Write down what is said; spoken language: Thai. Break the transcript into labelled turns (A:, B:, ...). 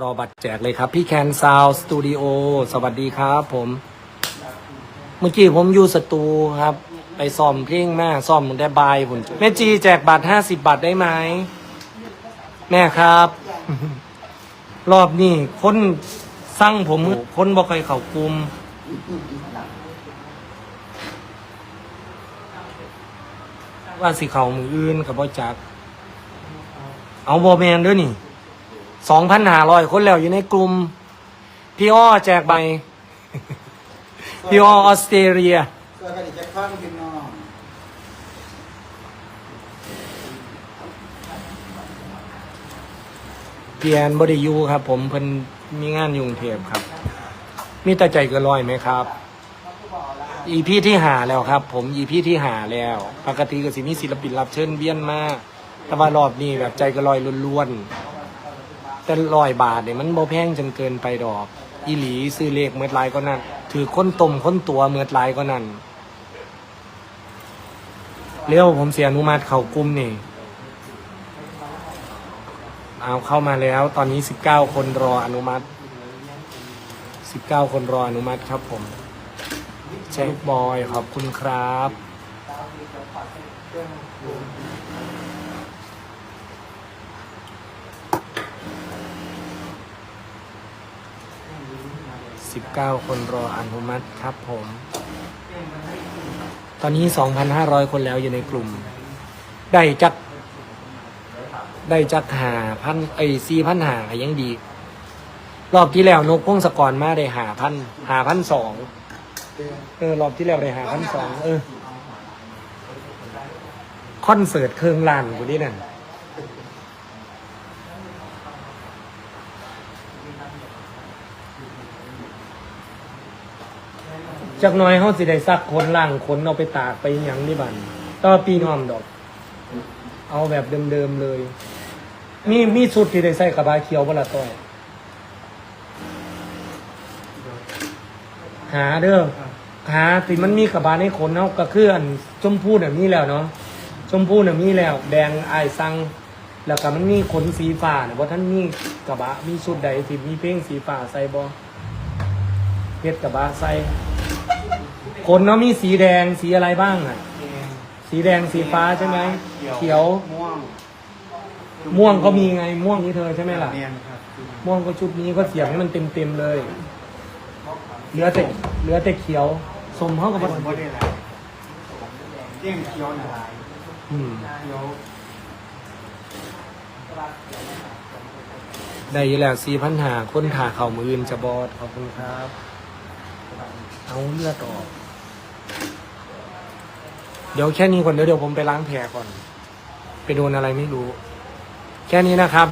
A: รอบัตรแจกเลยครับ พี่แคนซาวสตูดิโอสวัสดีครับผม เมื่อกี้ผมอยู่สตูครับ ไปซ่อมเพลงมาซ่อมได้บายผมแม่จีแจกบัตรห้าสิบบาทได้ไหม แม่ครับ รอบนี้คนสั่งผมคนบอกใครเขากลุมว่าสิเขามืออื่นกับบ่จัก เอาบอแมนด้วยนี่ สองพันหาร้อยคนแล้วอยู่ในกลุ่ม พี่อ้อแจกใบ พี่อ้อออสเตรเลีย
B: ช่วยกันอีกจะครั้งพี่น้อง
A: เพียนบไดิยูครับ ผมเพิ่นมีงานอยุงเทพครับ มีแต่ใจเกินร้อยไหมครับ อีพีที่หาแล้วครับ ผมอีพีที่หาแล้ว ปกติก็สิมีศิลปินรับเชิญเบี้ยนมาก แต่ว่ารอบนี้แบบใจเก็ลอยล้วนๆ แต่ร้อยบาทเนี่ยมันบ่แพงจนเกินไปดอก อีหลีซื้อเลขเมื่อไรก็นั่น ถือค้นตมค้นตัวเมื่อไรก็นั่นเรียวผมเสียอนุมัติเขากลุ่มนี่ เอาเข้ามาแล้ว ตอนนี้สิบเก้าคนรออนุมัติสิบเก้าคนรออนุมัติครับผมเช็คบอยขอบคุณครับ สิบเก้าคนรออนุมัติครับผม ตอนนี้สองพันห้าร้อยคนแล้วอยู่ในกลุ่ม ได้จัก ได้จักหาพันไอ้สี่พันหายังดี รอบที่แล้วนกพงศกรมาได้หาพันหาพันสองเออรอบที่แล้วได้หาพันสองเออคอนเสิร์ตเครื่องลานกูดินั่น จากหน้อยเขาสิได้ซักคนล่างคนเอาไปตากไปหยังนี่บันต่อปีน้อมดอก เอาแบบเดิมๆเลย มีมีสุดที่ได้ใส่กระบาเขียวบละต้อย หาเด้อหาสิมันมีกระบาในขนเนาะก็คืออันชมพูน่ะมีแล้วเนาะชมพูน่ะมีแล้ว แดงอายซังแล้วก็มันมีขนสีฟ้าน่ะว่าท่านมีกระบะมีสุดใดที่มีเพลงสีฟ้าใส่บ่เพชรกระบะใส่ ขนเนาะมีสีแดงสีอะไรบ้างอะ สีแดงสีฟ้าใช่ไหมเขียว
B: ม่วง
A: ม่วงก็มีไงม่วงนี้เธอใช่ไหมล่ะ
B: เนียนครับ
A: ม่วงก็ชุดนี้ก็เสียบให้มันเต็มเต็มๆเลย เหลือแต่เหลือแต่เขียว สมเข้ากับ
B: ผ
A: มัน
B: มก็ได้แล้วเที่ยงเคี้ยวหน่อย
A: อืม
B: เคี้ยว
A: ได้อยู่แล้วสี่พันหาคนถ่าเข่ามืออื่นจะบอดขอบคุณครับ เอาเลือดออก เดี๋ยวแค่นี้ก่อนเดี๋ยวเดี๋ยวผมไปล้างแผลก่อน ไปโดนอะไรไม่รู้ แค่นี้นะครับ